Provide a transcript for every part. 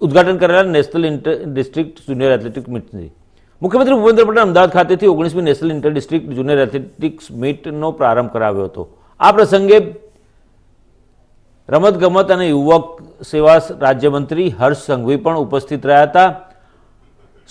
ઉદ્ઘાટન કરેલા national inter district junior athletic મીટની. મુખ્યમંત્રી ભૂપેન્દ્ર પટેલ અમદાવાદ ખાતેથી ઓગણીસમી national inter district junior athletics મીટનો પ્રારંભ કરાવ્યો હતો. આ પ્રસંગે રમતગમત અને યુવક સેવા રાજ્યમંત્રી હર્ષ સંઘવી પણ ઉપસ્થિત રહ્યા હતા.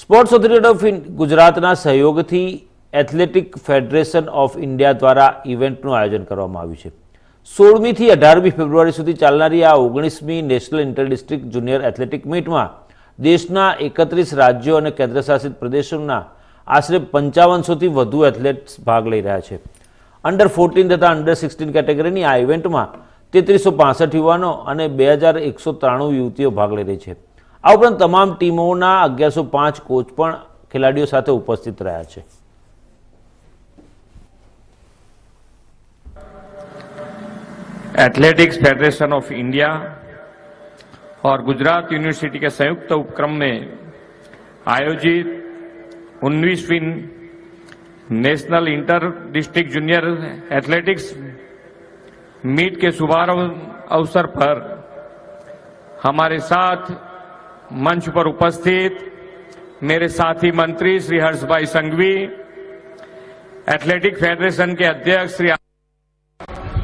સ્પોર્ટ્સ ઓથોરિટી ઓફ ગુજરાતના સહયોગથી એથ્લેટિક ફેડરેશન ઓફ ઇન્ડિયા દ્વારા ઇવેન્ટનું આયોજન કરવામાં આવ્યું છે. સોળમીથી અઢારમી ફેબ્રુઆરી સુધી ચાલનારી આ ઓગણીસમી national inter district junior athletic મીટમાં દેશના એકત્રીસ રાજ્યો અને કેન્દ્રશાસિત પ્રદેશોના આશરે પંચાવનસોથી વધુ એથ્લેટ્સ ભાગ લઈ રહ્યા છે. અંડર ફોર્ટીન તથા અંડર સિક્સટીન કેટેગરીની આ ઇવેન્ટમાં તેત્રીસો પાસઠ યુવાનો અને બે હજાર એકસો ત્રાણું યુવતીઓ ભાગ લઈ રહી છે. આ ઉપરાંત તમામ ટીમોના અગિયારસો પાંચ કોચ પણ ખેલાડીઓ સાથે ઉપસ્થિત રહ્યા છે. एथलेटिक्स फेडरेशन ऑफ़ इंडिया और गुजरात यूनिवर्सिटी के संयुक्त उपक्रम में आयोजित 19वीं national inter district junior athletics meet के शुभारंभ अवसर पर हमारे साथ मंच पर उपस्थित मेरे साथी मंत्री श्री हर्ष भाई संघवी एथलेटिक फेडरेशन के अध्यक्ष श्री